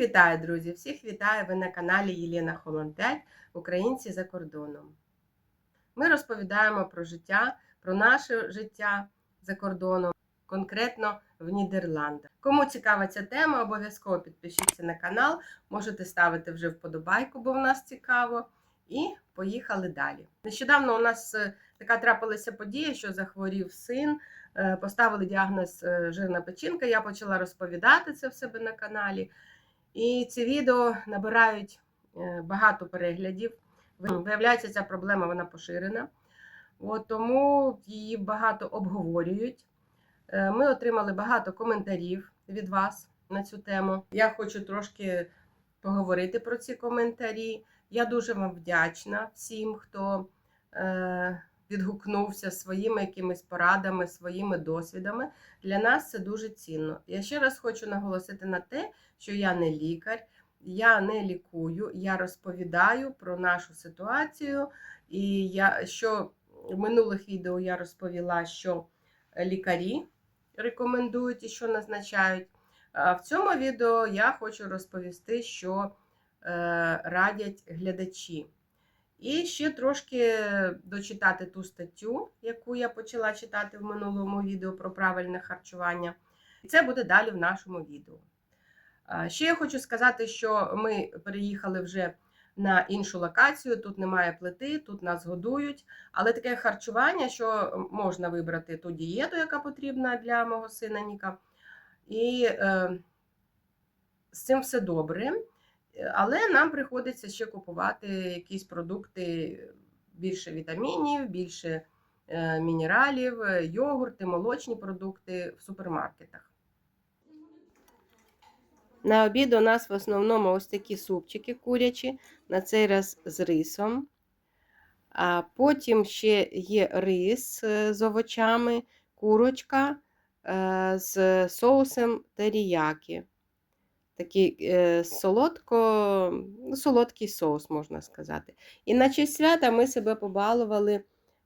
вітаю, друзі! Всіх вітаю! Ви на каналі Єлена 5 Українці за кордоном. Ми розповідаємо про життя, про наше життя за кордоном, конкретно в Нідерландах. Кому цікава ця тема, обов'язково підпишіться на канал, можете ставити вже вподобайку, бо в нас цікаво. І поїхали далі. Нещодавно у нас е, така трапилася подія, що захворів син, е, поставили діагноз е, жирна печінка. Я почала розповідати це в себе на каналі. І ці відео набирають багато переглядів. Виявляється, ця проблема вона поширена, От, тому її багато обговорюють. Ми отримали багато коментарів від вас на цю тему. Я хочу трошки поговорити про ці коментарі. Я дуже вам вдячна всім, хто е, відгукнувся своїми якимись порадами, своїми досвідами. Для нас це дуже цінно. Я ще раз хочу наголосити на те, що я не лікар, я не лікую, я розповідаю про нашу ситуацію. І я що в минулих відео я розповіла, що лікарі рекомендують і що назначають. А в цьому відео я хочу розповісти, що Е, радять глядачі. І ще трошки дочитати ту статтю, яку я почала читати в минулому відео про правильне харчування. І це буде далі в нашому відео. Ще я хочу сказати, що ми переїхали вже на іншу локацію, тут немає плити, тут нас годують, але таке харчування, що можна вибрати ту дієту, яка потрібна для мого сина Ніка. І е, з цим все добре. Але нам приходиться ще купувати якісь продукти, більше вітамінів, більше е, мінералів, йогурти, молочні продукти в супермаркетах. На обід у нас в основному ось такі супчики курячі, на цей раз з рисом. А потім ще є рис е, з овочами, курочка е, з соусом теріякі такий е, солодко, ну, солодкий соус, можна сказати. І на честь свята ми себе побалували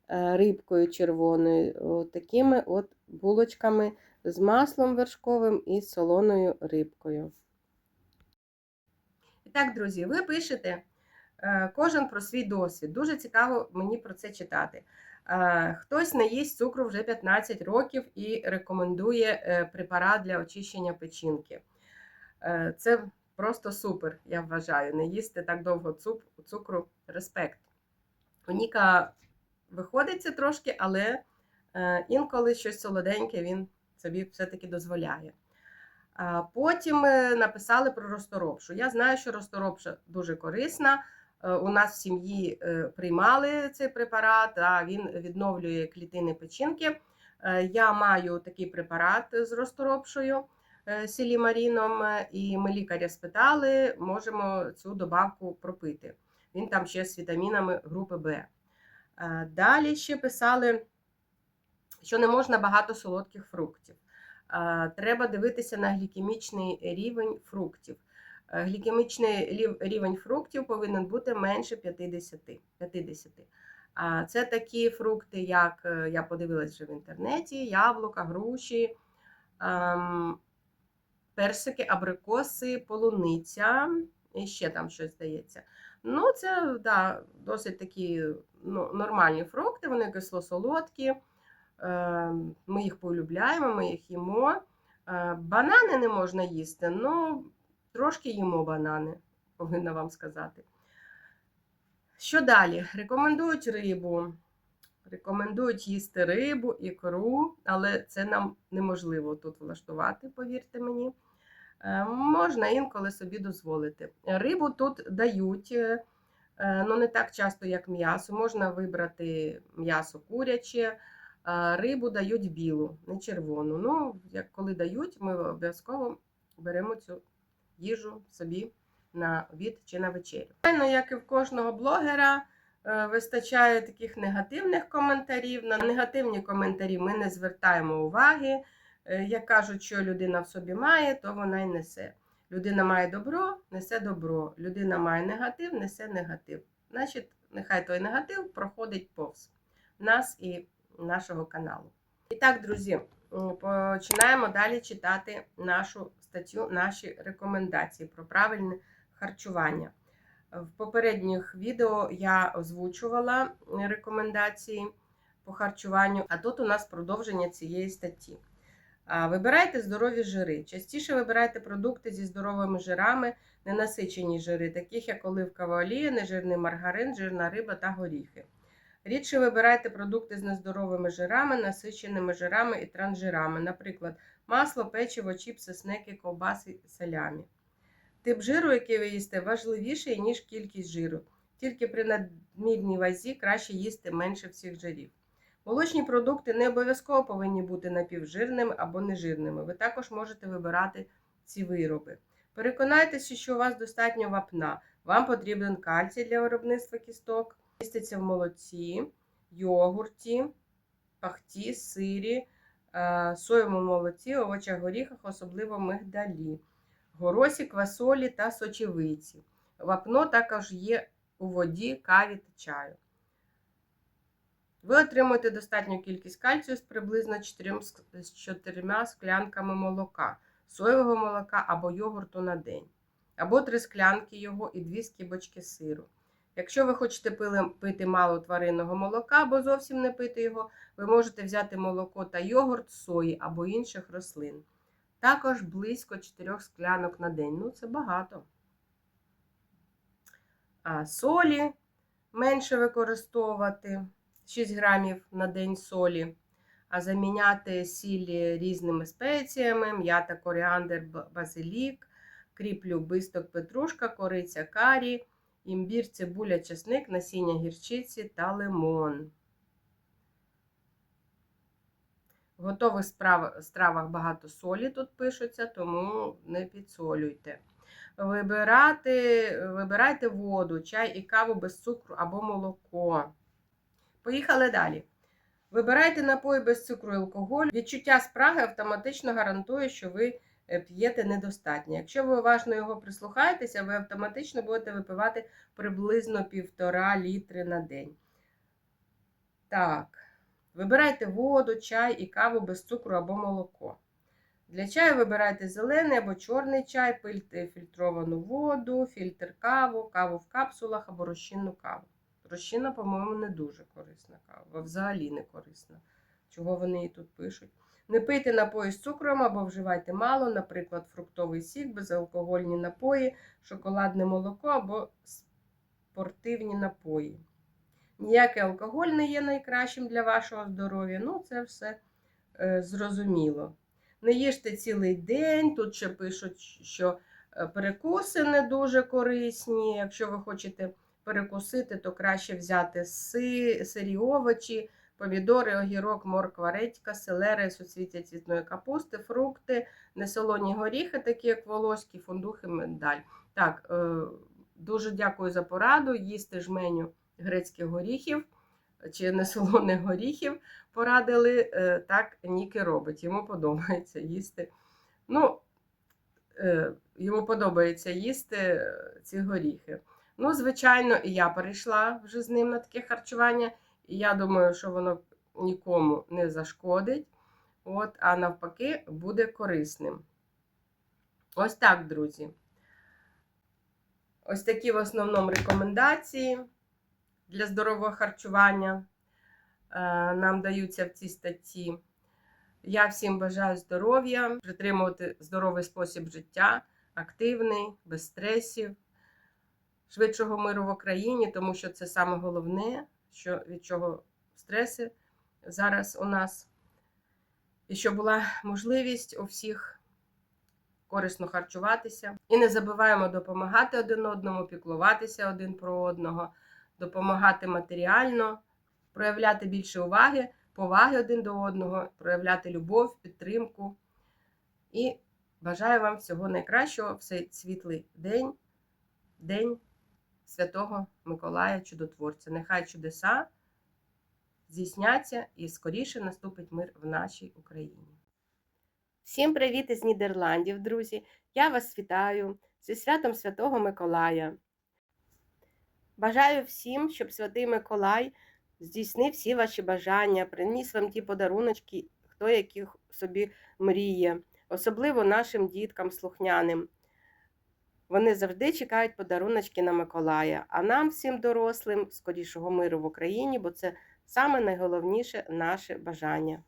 е, рибкою червоною, такими от булочками з маслом вершковим і солоною рибкою. І так, друзі, ви пишете е, кожен про свій досвід. Дуже цікаво мені про це читати. Хтось не їсть цукру вже 15 років і рекомендує препарат для очищення печінки. Е, це просто супер, я вважаю. Не їсти так довго цукру, респект. У Ніка виходить трошки, але е, інколи щось солоденьке він собі все-таки дозволяє. Потім е, написали про розторопшу. Я знаю, що розторопша дуже корисна. У нас в сім'ї приймали цей препарат, а він відновлює клітини печінки. Я маю такий препарат з розторопшою. Е, сілімаріном, е, і ми лікаря спитали, можемо цю добавку пропити. Він там ще з вітамінами групи Б. Е, далі ще писали, що не можна багато солодких фруктів. Треба дивитися на глікемічний рівень фруктів. Глікемічний рівень фруктів повинен бути менше 50. 50. Це такі фрукти, як я подивилась вже в інтернеті: яблука, груші, ем, персики, абрикоси, полуниця, і ще там щось здається. Ну, це да, досить такі ну, нормальні фрукти, вони кисло-солодкі. Е, ми їх полюбляємо, ми їх їмо. Е, банани не можна їсти, ну трошки їмо банани, повинна вам сказати. Що далі? Рекомендують рибу. Рекомендують їсти рибу, ікру, але це нам неможливо тут влаштувати, повірте мені. Е, можна інколи собі дозволити. Рибу тут дають, е, е, ну не так часто, як м'ясо. Можна вибрати м'ясо куряче, рибу дають білу, не червону. Ну, як коли дають, ми обов'язково беремо цю їжу собі на обід чи на вечерю. Як і в кожного блогера. Вистачає таких негативних коментарів. На негативні коментарі ми не звертаємо уваги. Е, як кажуть, що людина в собі має, то вона й несе. Людина має добро, несе добро. Людина має негатив, несе негатив. Значить, нехай той негатив проходить повз нас і нашого каналу. І так, друзі, починаємо далі читати нашу статтю наші рекомендації про правильне харчування. В попередніх відео я озвучувала рекомендації по харчуванню, а тут у нас продовження цієї статті. Вибирайте здорові жири. Частіше вибирайте продукти зі здоровими жирами, ненасичені жири, таких як оливкова олія, нежирний маргарин, жирна риба та горіхи. Рідше вибирайте продукти з нездоровими жирами, насиченими жирами і трансжирами, наприклад, масло, печиво, чіпси, снеки, ковбаси, салямі. Тип жиру, який ви їсте, важливіший, ніж кількість жиру. Тільки при надмірній вазі краще їсти менше всіх жирів. Молочні продукти не обов'язково повинні бути напівжирними або нежирними. Ви також можете вибирати ці вироби. Переконайтеся, що у вас достатньо вапна. Вам потрібен кальцій для виробництва кісток. Міститься в молоці, йогурті, пахті, сирі, е, соєвому молоці, овочах горіхах, особливо мигдалі, горосі, квасолі та сочевиці. Вапно також є у воді, каві та чаю. Ви отримуєте достатню кількість кальцію з приблизно 4, з 4 склянками молока, соєвого молока або йогурту на день, або 3 склянки його і 2 скибочки сиру. Якщо ви хочете пити мало тваринного молока або зовсім не пити його, ви можете взяти молоко та йогурт з сої або інших рослин. Також близько 4 склянок на день. Ну, це багато. А солі менше використовувати 6 грамів на день солі, а заміняти сіль різними спеціями, м'ята, коріандр, базилік, кріп, любисток, петрушка, кориця, карі, імбір, цибуля, чесник, насіння гірчиці та лимон. В готових стравах багато солі тут пишуться, тому не підсолюйте. Вибирати, Вибирайте воду, чай і каву без цукру або молоко. Поїхали далі. Вибирайте напої без цукру і алкоголю. Відчуття спраги автоматично гарантує, що ви п'єте недостатньо. Якщо ви уважно його прислухаєтеся, ви автоматично будете випивати приблизно 1,5 літри на день. Так, вибирайте воду, чай і каву без цукру або молоко. Для чаю вибирайте зелений або чорний чай, пийте фільтровану воду, фільтр каву, каву в капсулах або розчинну каву. Розчинна, по-моєму, не дуже корисна кава, взагалі не корисна. Чого вони її тут пишуть? Не пийте напої з цукром або вживайте мало, наприклад, фруктовий сік, безалкогольні напої, шоколадне молоко або спортивні напої. Ніякий алкоголь не є найкращим для вашого здоров'я. Ну, це все е, зрозуміло. Не їжте цілий день. Тут ще пишуть, що перекуси не дуже корисні. Якщо ви хочете перекусити, то краще взяти сирі овочі, помідори, огірок, морква, редька, селери, суцвіття цвітної капусти, фрукти, несолоні горіхи, такі як волоські, фундухи, миндаль. Так, е, дуже дякую за пораду. Їсти жменю грецьких горіхів чи несолоних горіхів порадили. Е, так Ніки робить. Йому подобається їсти. Ну, е, Йому подобається їсти ці горіхи. Ну, звичайно, і я перейшла вже з ним на таке харчування, і я думаю, що воно нікому не зашкодить, от, а навпаки, буде корисним. Ось так, друзі. Ось такі в основному рекомендації для здорового харчування е, нам даються в цій статті. Я всім бажаю здоров'я, притримувати здоровий спосіб життя, активний, без стресів швидшого миру в Україні, тому що це саме головне, що від чого стреси зараз у нас. І щоб була можливість у всіх корисно харчуватися. І не забуваємо допомагати один одному, піклуватися один про одного, допомагати матеріально, проявляти більше уваги, поваги один до одного, проявляти любов, підтримку. І бажаю вам всього найкращого в цей світлий день, день. Святого Миколая Чудотворця. Нехай чудеса здійсняться і скоріше наступить мир в нашій Україні. Всім привіт із Нідерландів, друзі! Я вас вітаю зі святом Святого Миколая. Бажаю всім, щоб Святий Миколай здійснив всі ваші бажання, приніс вам ті подаруночки, хто яких собі мріє. особливо нашим діткам слухняним. Вони завжди чекають подаруночки на Миколая, а нам, всім дорослим, скорішого миру в Україні, бо це саме найголовніше наше бажання.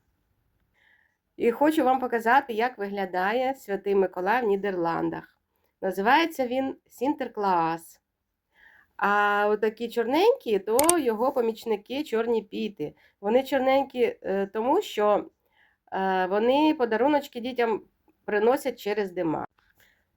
І хочу вам показати, як виглядає Святий Миколай в Нідерландах. Називається він Сінтерклаас. А отакі чорненькі, то його помічники чорні піти. Вони чорненькі, е, тому що е, вони подаруночки дітям приносять через дима.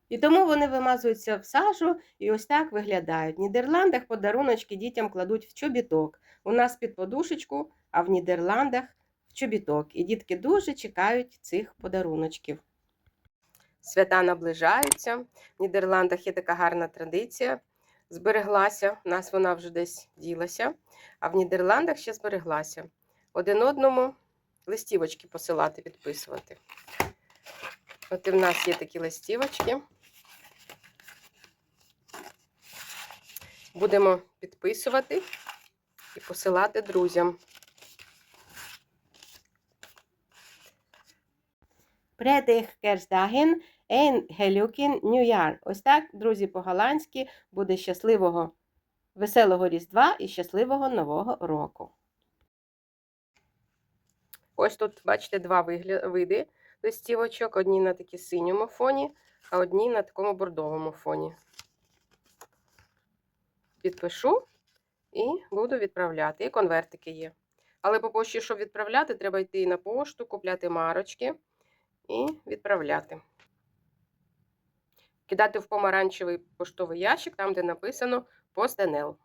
І тому вони вимазуються в сажу і ось так виглядають. В Нідерландах подаруночки дітям кладуть в чобіток. У нас під подушечку, а в Нідерландах в чобіток. І дітки дуже чекають цих подаруночків. Свята наближаються. В Нідерландах є така гарна традиція. Збереглася, у нас вона вже десь ділася, а в Нідерландах ще збереглася. Один одному листівочки посилати, підписувати. От і в нас є такі листівочки. Будемо підписувати і посилати друзям. Prettig Kerstdagen Gelukkig Nieuwjaar. Ось так, друзі, по-голландськи буде щасливого, веселого Різдва і щасливого Нового року. Ось тут, бачите, два види листівочок. Одні на такі синьому фоні, а одні на такому бордовому фоні. Підпишу і буду відправляти. І конвертики є. Але по пошті, щоб відправляти, треба йти на пошту, купляти марочки і відправляти. Кидати в помаранчевий поштовий ящик, там, де написано PostNL.